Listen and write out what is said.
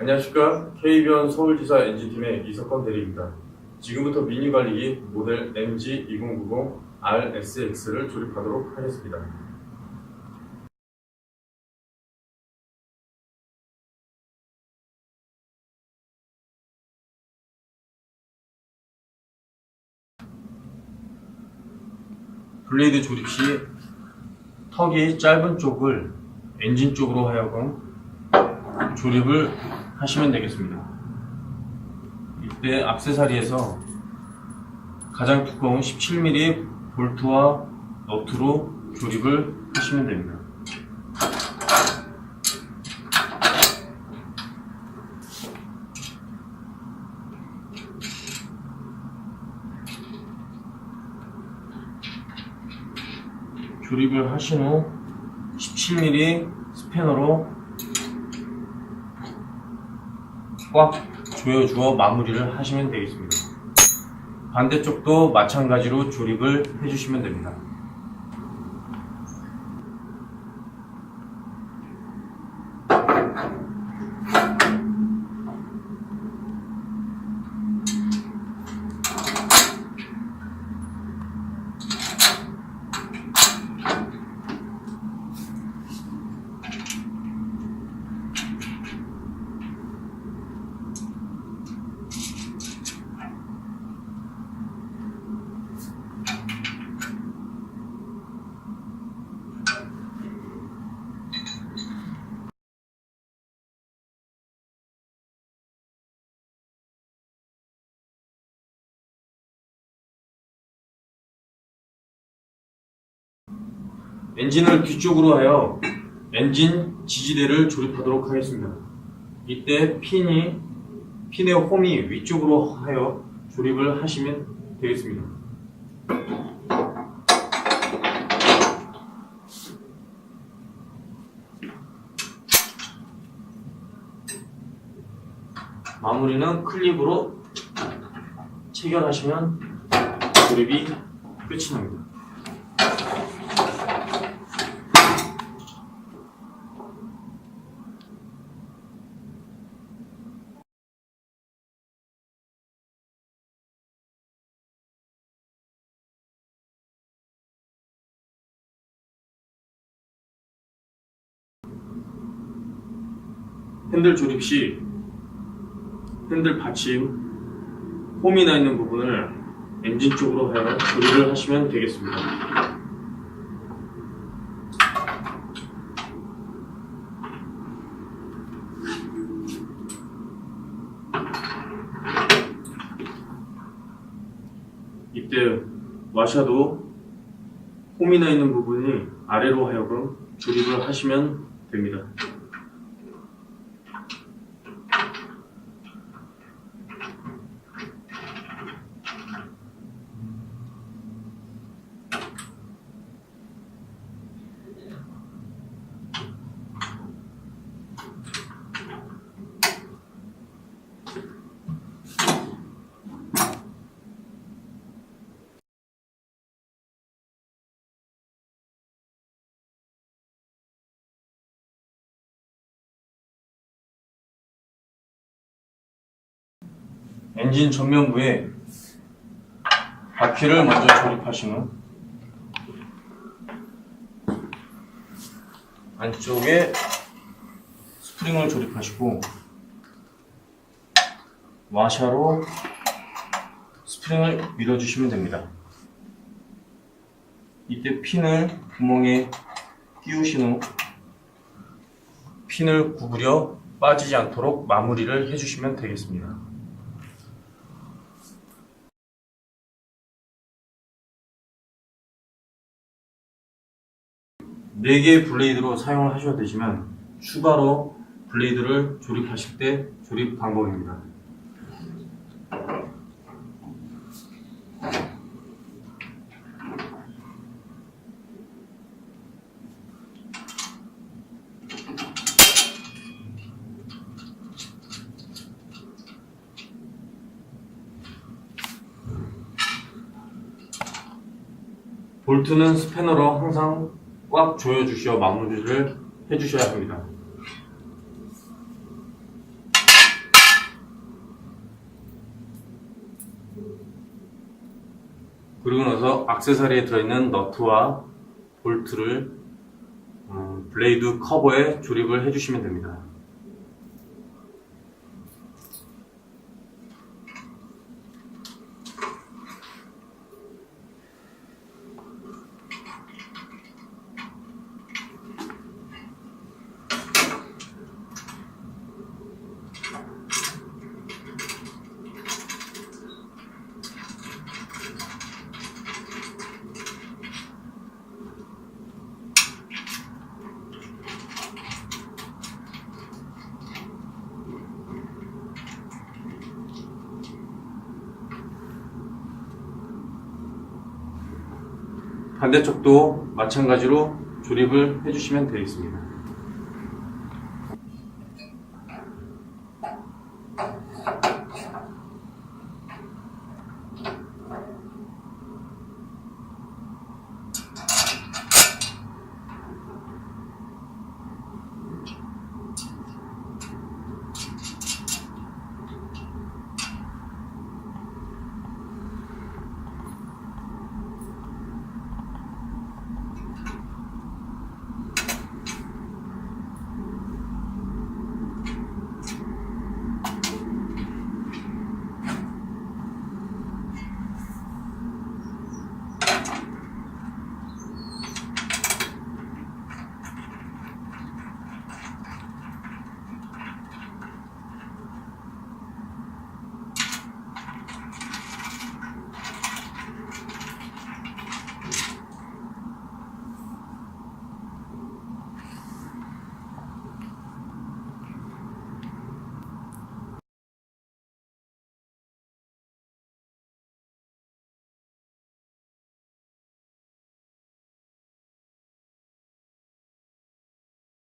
안녕하십니까 KBN 서울지사 NG팀의 이석권 대리입니다. 지금부터 미니 관리기 모델 MG2090 RSX를 조립하도록 하겠습니다. 블레이드 조립 시 턱이 짧은 쪽을 엔진 쪽으로 하여금 조립을 하시면 되겠습니다. 이때 악세사리에서 가장 두꺼운 17mm 볼트와 너트로 조립을 하시면 됩니다. 조립을 하신 후 17mm 스패너로 꽉 조여주어 마무리를 하시면 되겠습니다. 반대쪽도 마찬가지로 조립을 해주시면 됩니다. 엔진을 뒤쪽으로 하여 엔진 지지대를 조립하도록 하겠습니다. 이때 핀이 핀의 홈이 위쪽으로 하여 조립을 하시면 되겠습니다. 마무리는 클립으로 체결하시면 조립이 끝이 납니다. 핸들 조립 시 핸들 받침 홈이 나 있는 부분을 엔진 쪽으로 하여 조립을 하시면 되겠습니다. 이때 와샤도 홈이 나 있는 부분이 아래로 하여금 조립을 하시면 됩니다. 엔진 전면부에 바퀴를 먼저 조립하신 후 안쪽에 스프링을 조립하시고 와샤로 스프링을 밀어주시면 됩니다. 이때 핀을 구멍에 끼우신 후 핀을 구부려 빠지지 않도록 마무리를 해주시면 되겠습니다. 4개의 블레이드로 사용을 하셔도 되지만 추가로 블레이드를 조립하실 때 조립 방법입니다. 볼트는 스패너로 항상 꽉 조여주시어 마무리를 해주셔야 합니다. 그리고 나서 악세사리에 들어있는 너트와 볼트를 어, 블레이드 커버에 조립을 해주시면 됩니다. 반대쪽도 마찬가지로 조립을 해주시면 되겠습니다.